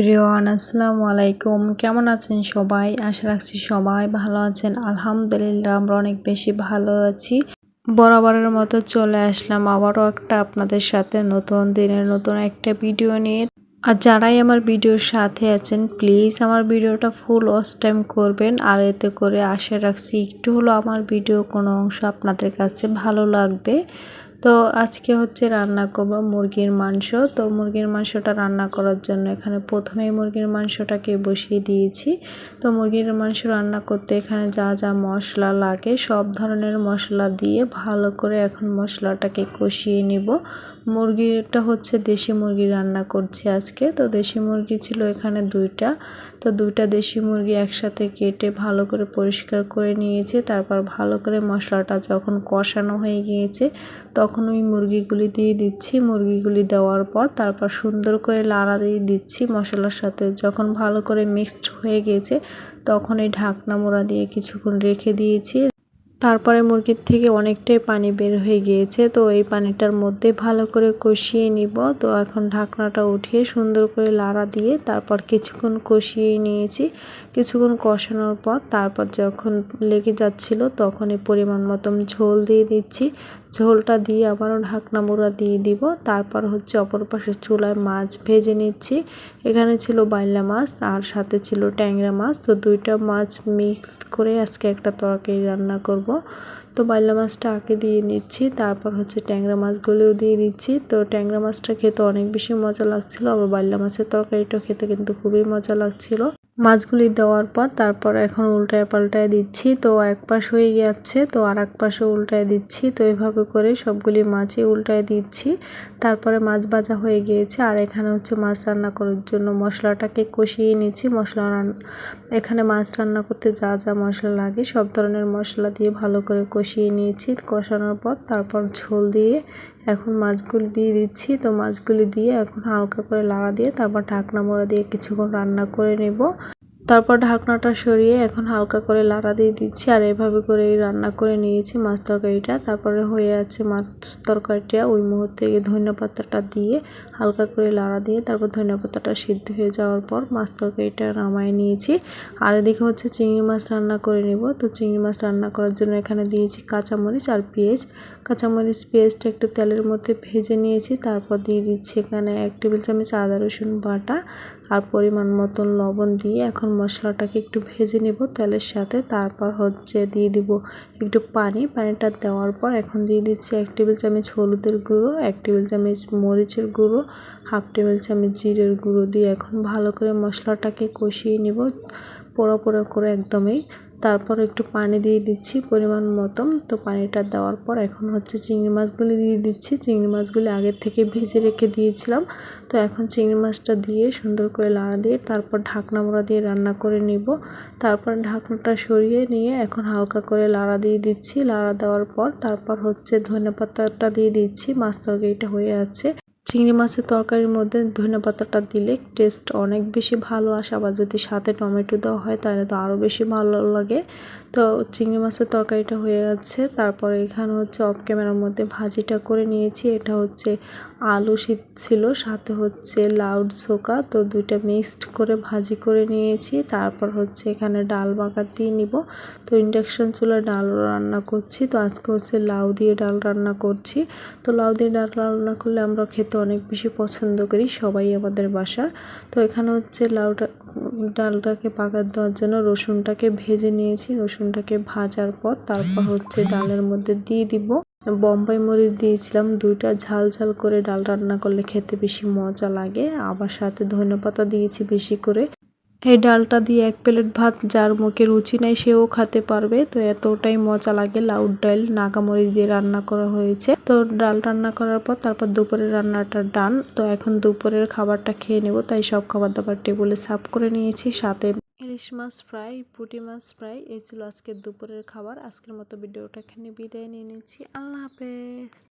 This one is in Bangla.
এভরিওয়ান, আসসালামু আলাইকুম। কেমন আছেন সবাই? আশা রাখছি সবাই ভালো আছেন। আলহামদুলিল্লাহ, আমরা অনেক বেশি ভালো আছি। বরাবরের মতো চলে আসলাম আবারও একটা আপনাদের সাথে নতুন দিনের নতুন একটা ভিডিও নিয়ে। আর যারাই আমার ভিডিওর সাথে আছেন, প্লিজ আমার ভিডিওটা ফুল ওয়াচ টাইম করবেন। আর এতে করে আশা রাখছি একটু হলো আমার ভিডিও কোনো অংশ আপনাদের কাছে ভালো লাগবে। তো আজকে হচ্ছে রান্না করব মুরগির মাংস। তো মুরগির মাংসটা রান্না করার জন্য এখানে প্রথমে মুরগির মাংসটাকে বসিয়ে দিয়েছি। তো মুরগির মাংস রান্না করতে এখানে যা যা মশলা লাগে সব ধরনের মশলা দিয়ে ভালো করে এখন মশলাটাকে কষিয়ে নিব। মুরগিটা হচ্ছে দেশি মুরগি রান্না করছি আজকে। তো দেশি মুরগি ছিল এখানে দুইটা। তো দুইটা দেশি মুরগি একসাথে কেটে ভালো করে পরিষ্কার করে নিয়েছে। তারপর ভালো করে মশলাটা যখন কষানো হয়ে গিয়েছে তখন ওই মুরগিগুলি দিয়ে দিচ্ছি। মুরগিগুলি দেওয়ার পর তারপর সুন্দর করে লাড়া দিয়ে দিচ্ছি মশলার সাথে। যখন ভালো করে মিক্সড হয়ে গিয়েছে তখন এই ঢাকনা মোড়া দিয়ে কিছুক্ষণ রেখে দিয়েছি। তারপরে মুরগির থেকে অনেকটাই পানি বের হয়ে গিয়েছে। তো এই পানিটার মধ্যে ভালো করে কষিয়ে নিব। তো এখন ঢাকনাটা উঠিয়ে সুন্দর করে লাড়া দিয়ে তারপর কিছুক্ষণ কষিয়ে নিয়েছি। কিছুক্ষণ কষানোর পর তারপর যখন লেগে যাচ্ছিল, তখন এই পরিমাণ মতন ঝোল দিয়ে দিচ্ছি। ঝোলটা দিয়ে আবারও ঢাকনা মোড়া দিয়ে দিব। তারপর হচ্ছে অপর পাশে চুলায় মাছ ভেজে নিচ্ছি। এখানে ছিল বাইলা মাছ, আর সাথে ছিল ট্যাংরা মাছ। তো দুইটা মাছ মিক্সড করে আজকে একটা তরকারি রান্না করব। তো বাইলা মাছটা আগে দিয়ে নিচ্ছি, তারপর হচ্ছে ট্যাংরা মাছগুলোও দিয়ে দিচ্ছি। তো ট্যাংরা মাছটা খেতে অনেক বেশি মজা লাগছিল, আবার বাইলা মাছের তরকারিটা খেতে কিন্তু খুবই মজা লাগছিল। মাছগুলি দেওয়ার পর তারপর এখন উল্টায় পাল্টায় দিচ্ছি। তো এক পাশ হয়ে যাচ্ছে, তো আর এক পাশে উল্টায় দিচ্ছি। তো এভাবে করে সবগুলি মাছই উল্টায় দিচ্ছি। তারপরে মাছ ভাজা হয়ে গিয়েছে। আর এখানে হচ্ছে মাছ রান্না করার জন্য মশলাটাকে কষিয়ে নিচ্ছি। মশলা এখানে মাছ রান্না করতে যা যা মশলা লাগে সব ধরনের মশলা দিয়ে ভালো করে কষিয়ে নিয়েছি। কষানোর পর তারপর ঝোল দিয়ে এখন মাছগুলি দিয়ে দিচ্ছি। তো মাছগুলি দিয়ে এখন হালকা করে লাড়া দিয়ে তারপর ঢাকনা মোড়া দিয়ে কিছুক্ষণ রান্না করে নেব। তারপর ঢাকনাটা সরিয়ে এখন হালকা করে লাড়া দিয়ে দিচ্ছি, আর এভাবে করে রান্না করে নিয়েছি মাছ তরকারিটা। তারপরে হয়ে আছে মাছ তরকারিটা, ওই মুহূর্তে ধনিয়া পাতাটা দিয়ে হালকা করে লাড়া দিয়ে তারপর ধনিয়া পাতাটা সিদ্ধ হয়ে যাওয়ার পর মাছ তরকারিটা নামায় নিয়েছি। আর এদিকে হচ্ছে চিংড়ি মাছ রান্না করে নেব। তো চিংড়ি মাছ রান্না করার জন্য এখানে দিয়েছি কাঁচামরিচ আর পেঁয়াজ। কাঁচামরিচ, পেঁয়াজটা একটু তেলের মধ্যে ভেজে নিয়েছি, তারপর দিয়ে দিচ্ছি এখানে এক টেবিল চামচ আদা রসুন বাটা আর পরিমাণ মতন লবণ দিয়ে এখন মশলাটাকে একটু ভেজে নেব তেলের সাথে, তারপর হচ্ছে দিয়ে দিব একটু পানি। পানিটা দেওয়ার পর এখন দিয়ে দিচ্ছি এক টেবিল চামচ হলুদের গুঁড়ো, এক টেবিল চামচ মরিচের গুঁড়ো, হাফ টেবিল চামচ জিরের গুঁড়ো দিয়ে এখন ভালো করে মশলাটাকে কষিয়ে নেব পোড়া পোড়া করে একদমই। তারপর একটু পানি দিয়ে দিচ্ছি পরিমাণ মতন। তো পানিটা দেওয়ার পর এখন হচ্ছে চিংড়ি মাছগুলি দিয়ে দিচ্ছি। চিংড়ি মাছগুলি আগের থেকে ভেজে রেখে দিয়েছিলাম। তো এখন চিংড়ি মাছটা দিয়ে সুন্দর করে লাড়া দিয়ে তারপর ঢাকনা মোড়া দিয়ে রান্না করে নিব। তারপর ঢাকনাটা সরিয়ে নিয়ে এখন হালকা করে লাড়া দিয়ে দিচ্ছি। লাড়া দেওয়ার পর তারপর হচ্ছে ধনে পাতাটা দিয়ে দিচ্ছি। মাছ তরকারিটা হয়ে আছে। চিংড়ি মাছের তরকারির মধ্যে ধনে পাতাটা দিলে টেস্ট অনেক বেশি ভালো আসে। আবার যদি সাথে টমেটো দেওয়া হয়, তাহলে তো আরও বেশি ভালো লাগে। তো চিংড়ি মাছের তরকারিটা হয়ে যাচ্ছে তারপরে এখানে হচ্ছে অফ ক্যামেরার মধ্যে ভাজিটা করে নিয়েছি। এটা হচ্ছে আলু শীত ছিল, সাথে হচ্ছে লাউড সোকা তো দুইটা মিক্সড করে ভাজি করে নিয়েছি। তারপর হচ্ছে এখানে ডাল বাঁকা দিয়ে নিব। তো ইন্ডাকশন চুলায় ডাল রান্না করছি। তো আজকে হচ্ছে লাউ দিয়ে ডাল রান্না করছি। তো লাউ দিয়ে ডাল রান্না করলে আমরা খেতে অনেক বেশি পছন্দ করি, সবাই আমাদের বাসার। তো এখানে হচ্ছে লাউটা ডালটাকে পাকার দেওয়ার জন্য রসুনটাকে ভেজে নিয়েছি। রসুনটাকে ভাজার পর তারপর হচ্ছে ডালের মধ্যে দিয়ে দিব। বম্বাই মরিচ দিয়েছিলাম দুইটা। ঝাল ঝাল করে ডাল রান্না করলে খেতে বেশি মজা লাগে। আবার সাথে ধনে পাতা দিয়েছি বেশি করে। এই ডালটা দিয়ে এক প্লেট ভাত যার মুখে রুচি নেই, সেও খেতে পারবে। তো এতটাই মজা লাগে লাউড ডাল, নাগামরিচ দিয়ে রান্না করা হয়েছে। তো ডাল রান্না করার পর তারপর দুপুরের রান্নাটা ডান। তো এখন দুপুরের খাবারটা খেয়ে নেব, তাই সব খাবার দাবার টেবিলে সাফ করে নিয়েছি। সাথে ইলিশ মাছ ফ্রাই, পুটি মাছ ফ্রাই, এই ছিল আজকের দুপুরের খাবার। আজকের মতো ভিডিওটা এখানে বিদায় নিয়ে নিচ্ছি। আল্লাহ হাফেজ।